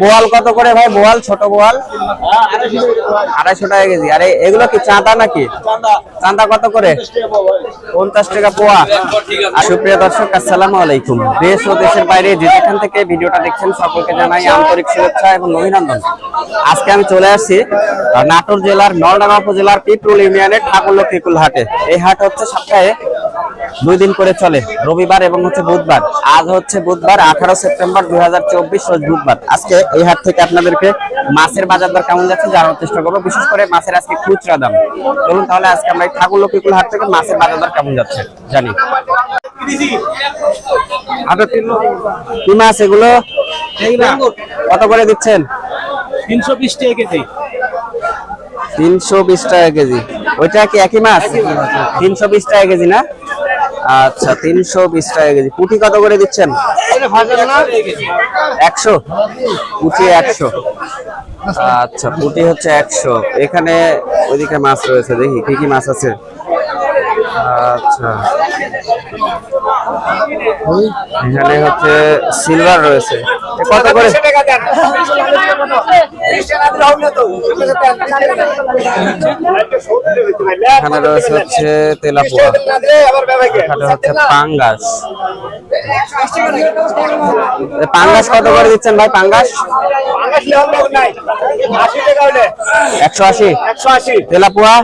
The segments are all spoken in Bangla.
বোয়াল কত করে ভাই? বোয়াল, ছোট বোয়াল? আড়াইশো টাকা কেজি। আরে, এগুলো কি চাঁদা নাকি? চাঁদা কত করে? পঞ্চাশ টাকা পোয়া। সুপ্রিয় দর্শক, আসসালামু আলাইকুম। দেশ ও দেশের বাইরে যে যেখান থেকে ভিডিওটা দেখছেন, সকলকে জানাই আন্তরিক শুভেচ্ছা এবং অভিনন্দন। আজকে আমি চলে আসছি নাটোর জেলার নলডাঙ্গা উপজেলার পিপরুল ইউনিয়নের ঠাকুরলক্ষ্মীকুল হাটে। এই হাট হচ্ছে সপ্তাহে দুই দিন করে চলে রবিবার এবং হচ্ছে বুধবার। আজ হচ্ছে বুধবার আঠারো সেপ্টেম্বর দুই হাজার চব্বিশ রোজ বুধবার। আজকে এই হাট থেকে আপনাদেরকে মাছের বাজার দর কেমন যাচ্ছে জানার চেষ্টা করব বিশেষ করে মাছের আজকে খুচরা দাম। চলুন তাহলে আজকে আমরা এই ঠাকুর লক্ষ্মীকুল হাট থেকে মাছের বাজার দর কেমন যাচ্ছে জানি। কি মাছ এগুলো? কত করে দিচ্ছেন? তিনশো বিশ টাকা কেজি। তিনশো বিশ টাকা কেজি। ওইটা কি একই মাছ। তিনশো বিশ টাকা কেজি না? আচ্ছা তিনশো বিশ টাকা কেজি। পুঁটি কত করে দিচ্ছেন? একশো? পুঁটি একশো। আচ্ছা পুঁটি হচ্ছে একশো। এখানে ওইদিকে মাছ রয়েছে, দেখি, কি কি মাছ আছে? আচ্ছা। এখানে হচ্ছে সিলভার রয়েছে। কত করে? এখানে রয়েছে হচ্ছে তেলাপোয়া। এখানে হচ্ছে পাঙ্গাস। পাঙ্গাস কত করে দিচ্ছেন ভাই? পাঙ্গাস? একশো আশি। একশো আশি। তেলাপোয়া?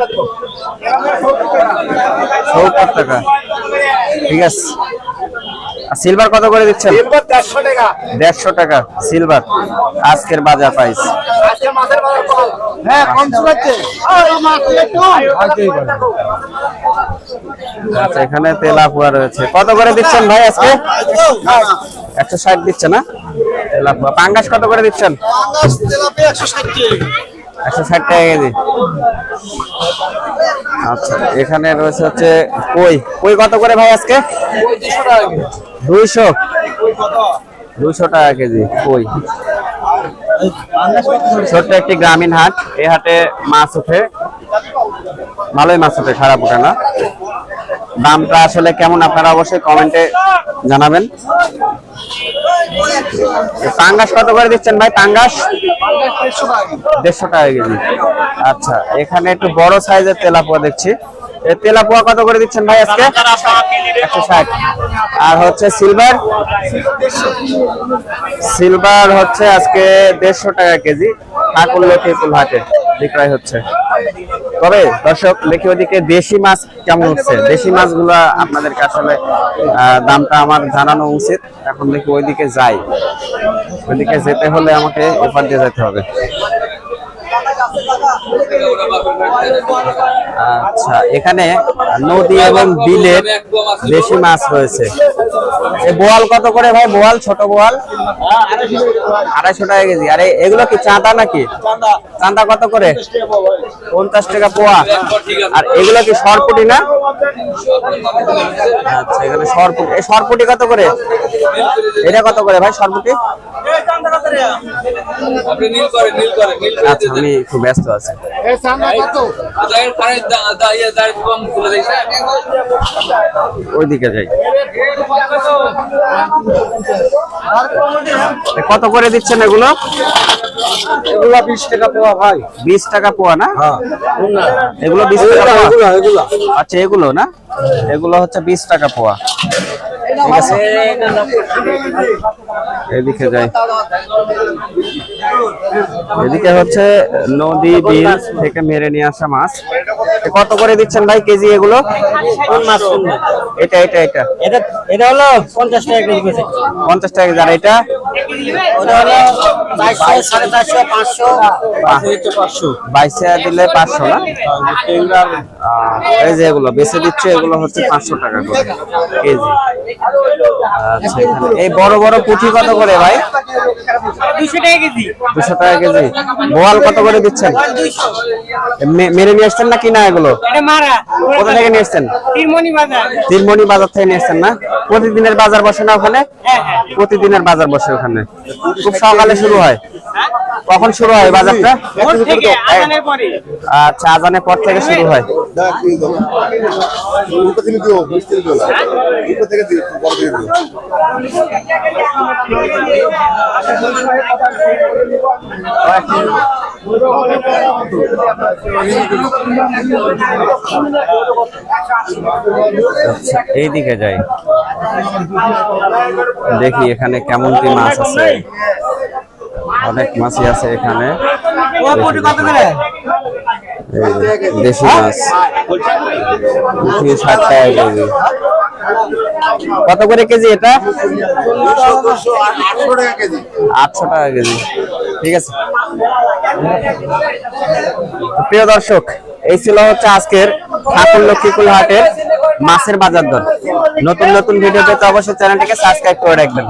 সত্তর টাকা। ঠিক আছে। সিলভার কত করে দিচ্ছেন? দেড়শো টাকা। সিলভার আজকের বাজার প্রাইস হ্যাঁ আচ্ছা এখানে তেলাপুয়া রয়েছে। কত করে দিচ্ছেন ভাই আজকে? একশো ষাট দিচ্ছে না? তেলাপুয়া। পাঙ্গাস কত করে দিচ্ছেন? একশো ষাট টাকা কেজি। আচ্ছা এখানে রয়েছে হচ্ছে কই? কই কত করে ভাই আজকে? দুইশো। দুইশো টাকা কেজি, কই? ছোট্ট একটি গ্রামীণ হাট, এই হাটে মাছ ওঠে। ভালোই মাছ ওঠে, খারাপ ওঠে না। দামটা আসলে কেমন আপনারা অবশ্যই কমেন্টে জানাবেন। পাঙ্গাস কত করে দিচ্ছেন ভাই? পাঙ্গাস? দেড়শো টাকা কেজি। আচ্ছা এখানে একটু বড় সাইজের তেলাপোয়া দেখছি। তেলাপোয়া কত করে দিচ্ছেন ভাই আজকে? একশো ষাট। আর হচ্ছে সিলভার? সিলভার হচ্ছে আজকে দেড়শো টাকা কেজি। ঠাকুর লক্ষ্মীপুর হাটে। বিক্রয় হচ্ছে। তবে দর্শক দেখি ওদিকে দেশি মাছ কেমন হচ্ছে? দেশি মাছগুলো আপনাদেরকে আসলে দামটা আমার জানানো উচিত। এখন দেখি ওইদিকে যাই। ওইদিকে যেতে হলে আমাকে এপার দিয়ে যেতে হবে। আচ্ছা এখানে নদী এবং বিলের বেশি মাছ রয়েছে। বোয়াল কত করে ভাই? বোয়াল, ছোট বোয়াল? আড়াইশো টাকা কেজি। আরে, এগুলো কি চাঁদা নাকি? চাঁদা কত করে? পঞ্চাশ টাকা পোয়া। আর এগুলো কি সরপুটি না? আচ্ছা এখানে সরপুটি এই সরপুটি কত করে? এটা কত করে ভাই, সরপুটি? আপনি নীল করে নীল করে নীল করে আচ্ছা আমি একটু ব্যস্ত আছি। ওইদিকে যাই। কত করে দিচ্ছেন এগুলো? এগুলা বিশ টাকা পাওয়া ভাই। বিশ টাকা পোয়া না? এগুলো বিশ টাকা এগুলা এগুলা। আচ্ছা এগুলো না? এগুলো হচ্ছে বিশ টাকা পোয়া। ঠিক আছে এদিকে যাই। এদিকে হচ্ছে নদী বিল থেকে মেরে নিয়ে আসা মাছ। কত করে দিচ্ছেন ভাই কেজি এগুলো? কোন মাছ এটা এটা এটা। এটা এটা হলো পঞ্চাশ টাকা কেজি কেজি। পঞ্চাশ টাকা কেজি। আর এটা? ওটা হলো চারশো সাড়ে চারশো পাঁচশো। পাঁচশো বাইশ দিলে পাঁচশো না? এই যে এগুলো বেছে দিচ্ছে এগুলো হচ্ছে পাঁচশো টাকা করে। কেজি আচ্ছা এই বড় বড় পুঁটি কত করে ভাই? দুশো টাকা কেজি। দুশো টাকা কেজি। বোয়াল কত করে দিচ্ছেন? মেরে নিয়ে আসছেন না কিনা এগুলো? কোথা থেকে নিয়ে আসছেন? তিনমণি বাজার। থেকে নিয়ে আসছেন না? প্রতিদিনের বাজার বসে না ওখানে? প্রতিদিনের বাজার বসে ওখানে খুব সকালে শুরু হয়। কখন শুরু হয় বাজারটা? আচ্ছা আজানের পর থেকে শুরু হয়। থেকে আচ্ছা, এইদিকে যাই। দেখি এখানে কেমন কি মাছ আছে। অনেক মাছই আছে এখানে। দেশি মাছ। ষাট টাকা কেজি। কত করে কেজি এটা? আটশো টাকা কেজি। আটশো টাকা কেজি। ঠিক আছে। প্রিয় দর্শক, এই ছিল হচ্ছে আজকের ঠাকুর লক্ষ্মীকুল হাটের মাছের বাজার দর। নতুন নতুন ভিডিও পেতে অবশ্যই চ্যানেলটিকে সাবস্ক্রাইব করে রাখবেন।